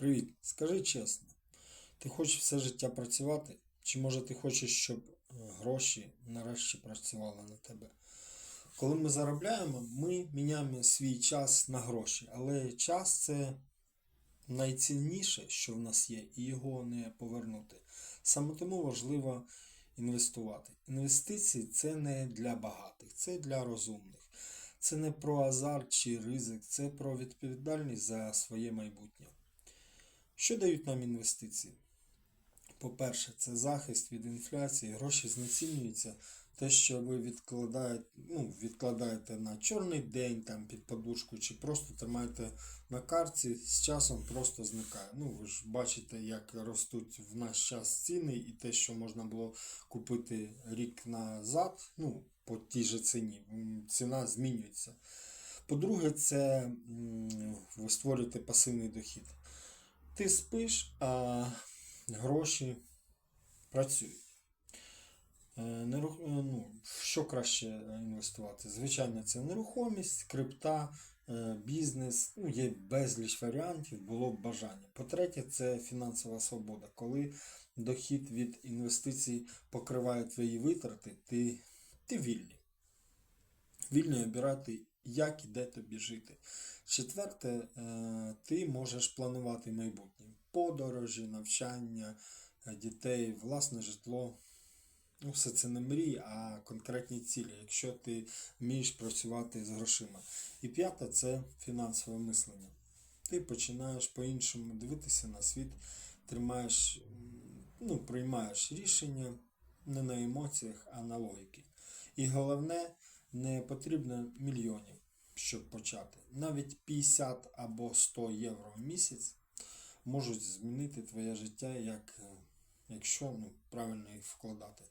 Привіт, скажи чесно, ти хочеш все життя працювати? Чи може ти хочеш, щоб е, гроші нарешті працювали на тебе? Коли ми заробляємо, ми міняємо свій час на гроші, але час це найцінніше, що в нас є, і його не повернути. Саме тому важливо інвестувати. Інвестиції це не для багатих, це для розумних. Це не про азарт чи ризик, це про відповідальність за своє майбутнє. Що дають нам інвестиції? По-перше, це захист від інфляції, гроші знецінюються. Те, що ви відкладаєте, ну, відкладаєте на чорний день там, під подушку, чи просто тримаєте на карті, з часом просто зникає. Ну, ви ж бачите, як ростуть в наш час ціни, і те, що можна було купити рік назад, ну, по тій же ціні, ціна змінюється. По-друге, це ви створюєте пасивний дохід. Ти спиш, а гроші працюють. Е, нерух- е, Ну, що краще інвестувати? Звичайно, це нерухомість, крипта, е, бізнес. Ну, є безліч варіантів, було б бажання. По-третє, це фінансова свобода. Коли дохід від інвестицій покриває твої витрати, ти, ти вільний. Вільний обирати, як і де тобі жити. Четверте, е, ти можеш планувати майбутнє. Подорожі, навчання е, дітей, власне житло. Ну, все це не мрії, а конкретні цілі, якщо ти вмієш працювати з грошима. І п'яте це фінансове мислення. Ти починаєш по-іншому дивитися на світ, тримаєш, ну, приймаєш рішення не на емоціях, а на логіки. І головне, не потрібно мільйонів, щоб почати. Навіть 50 або 100 євро в місяць можуть змінити твоє життя, як, е, якщо ну, правильно їх вкладати.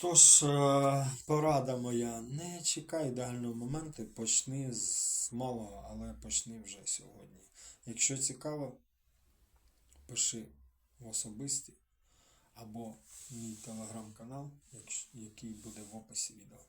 Тож, е, порада моя, не чекай ідеального моменту, почни з малого, але почни вже сьогодні. Якщо цікаво, пиши в особисті або мій телеграм-канал, який буде в описі відео.